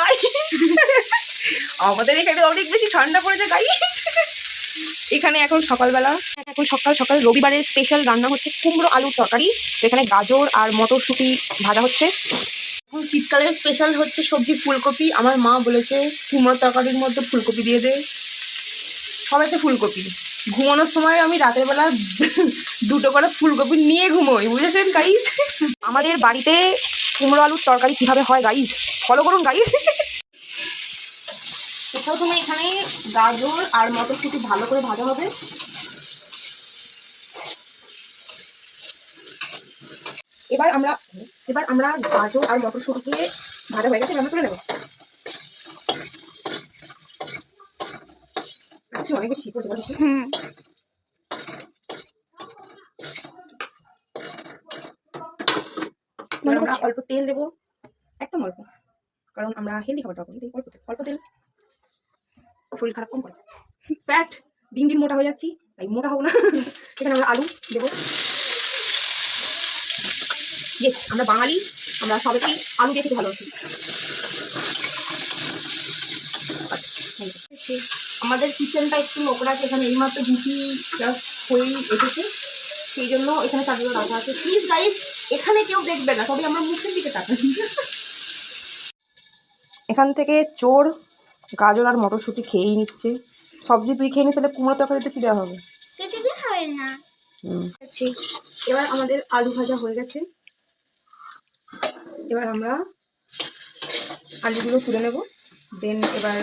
গাই। আমাদের এখানে অনেক বেশি ঠান্ডা পড়েছে গাই। এখানে এখন সকালবেলা, এখন সকাল সকাল রবিবারের স্পেশাল রান্না হচ্ছে কুমড়ো আলুর তরকারি এখানে গাজর আর মটরশুঁটি ভাজা হচ্ছে। এখন শীতকালের স্পেশাল হচ্ছে সবজি ফুলকপি। আমার মা বলেছে, কুমড়োর তরকারির মধ্যে ফুলকপি দিয়ে দে। সবাইতে ফুলকপি। ঘুমানোর সময় আমি রাতের বেলা দুটো করে ফুলকপি নিয়ে ঘুমোই, বুঝেছেন গাইজ আমাদের বাড়িতে কুমড়ো আলুর তরকারি কীভাবে হয় গাইস ফলো করুন গাইস প্রথমে এখানে গাজর আর মটরশুঁটি ভালো করে ভাজা হবে। এবার আমরা এবার আমরা গাজর আর মটরশুঁটিকে ভাজা হয়ে গেছে আমরা তুলে নেব। অনেক বেশি? হুম। অল্প তেল দেবো। একদম অল্প। কারণ আমরা হেলদি খাবার করি অল্প তেল অল্প তেল শরীর খারাপ কম করে। ফ্যাট দিন দিন মোটা হয়ে যাচ্ছি, তাই মোটা হব না। এখানে আমরা আলু দেবো। আমরা বাঙালি, আমরা সবাইকেই আলু দিয়ে খেতে ভালোবাসি। আমাদের কিচেনটা একটু নোংরা আছে, এখানে এইমাত্র রুটি জাস্ট হয়েই এসেছে। সেই জন্য এখানে চারগুলো রাখা আছে। প্লিজ গাইস এখানে কেউ দেখবে না তবে আমরা মুখের দিকে তাকাই। এখান থেকে চোর গাজর আর মটরশুঁটি খেয়েই নিচ্ছে। সবজি তুই খেয়ে নিস তাহলে কুমড়ো তরকারিতে কি দেওয়া হবে? আচ্ছা এবার আমাদের আলু ভাজা হয়ে গেছে। এবার আমরা আলুগুলো তুলে নেব। দেন এবার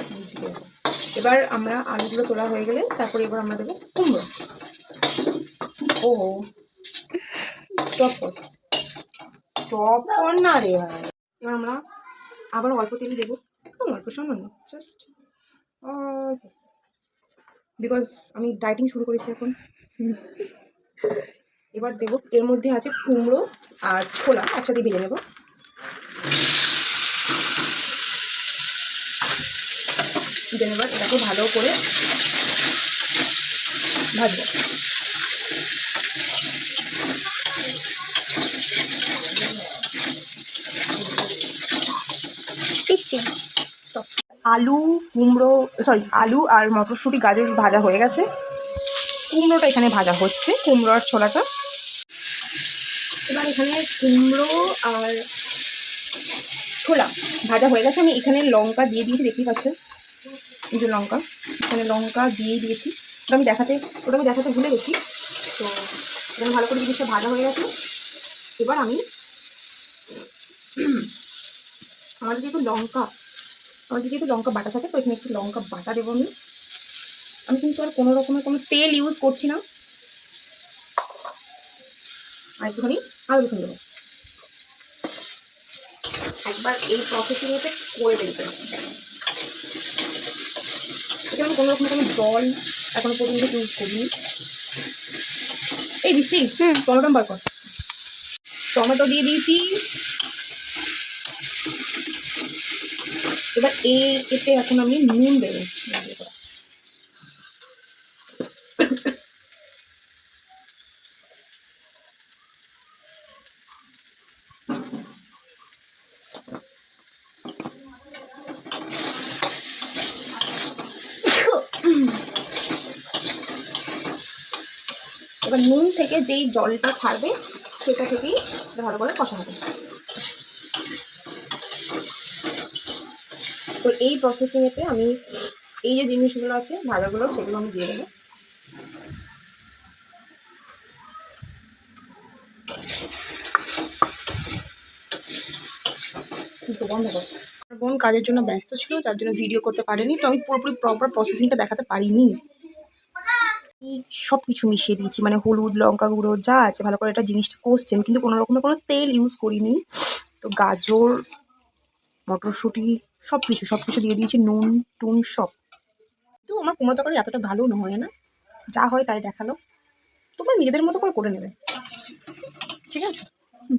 এবার আমরা আলুগুলো তোলা হয়ে গেলে তারপরে এবার আমরা দেবো কুমড়ো। ও টপ টপ না রে এবার আমরা আবার অল্প তেল দেবো। একদম অল্প, সামান্য জাস্ট বিকজ আমি ডাইটিং শুরু করেছি এখন। এবার দেবো, এর মধ্যে আছে কুমড়ো আর ছোলা, একসাথে ভেজে নেব। এবার এটাকে ভালো করে ভাজবো। পিচ্ছি Stop. আলু, কুমড়ো সরি আলু আর মটরশুঁটি গাজর ভাজা হয়ে গেছে। কুমড়োটা এখানে ভাজা হচ্ছে কুমড়ো আর ছোলাটা। এবার এখানে কুমড়ো আর ছোলা ভাজা হয়ে গেছে। আমি এখানে লঙ্কা দিয়ে দিয়েছি, দেখতেই পাচ্ছেন? এই যে লঙ্কা, এখানে লঙ্কা দিয়ে দিয়েছি। ওটা আমি দেখাতে, ওটা আমি দেখাতে ভুলে গেছি। তো ভালো করে জিনিসটা ভাজা হয়ে গেছে। এবার আমি আমাদের যেহেতু লঙ্কা আমাদের যেহেতু লঙ্কা বাটা থাকে তো এখানে একটু লঙ্কা বাটা দেবো আমি। আমি কিন্তু আর কোনো রকমের কোনো তেল ইউজ করছি না। আর একটুখানি আলু রসুন দেবো। একবার এই প্রসেসিংটা করে দেখবেন। এটা আমি কোনো রকম কোনো জল এখনও পর্যন্ত ইউজ করিনি। এই বৃষ্টি হুম। টমেটো বার কর। টমেটো দিয়ে দিয়েছি। এবার এ এতে এখন আমি নুন দেবো। এবার নুন থেকে যেই জলটা ছাড়বে, সেটা থেকেই ভালো করে কষা হবে। তো এই প্রসেসিংয়েতে আমি এই যে জিনিসগুলো আছে, ভাজাগুলো, সেগুলো আমি দিয়ে দেবো। বোন কাজের জন্য ব্যস্ত ছিল যার জন্য ভিডিও করতে পারেনি, তো আমি পুরোপুরি প্রপার প্রসেসিংটা দেখাতে পারিনি। সব কিছু মিশিয়ে দিয়েছি মানে হলুদ, লঙ্কা গুঁড়ো, যা আছে, ভালো করে এটা জিনিসটা কষছেন কিন্তু কোনো রকমের কোনো তেল ইউজ করিনি। তো গাজর মটরশুঁটি সব কিছু সব কিছু দিয়ে দিয়েছি, নুন, টুন সব। তো আমার কুমড়ো তরকারি এতটা ভালো হয় না? যা হয় তাই দেখাল। তোমরা নিজেদের মতো করে করে নেবে। ঠিক আছে? হুম।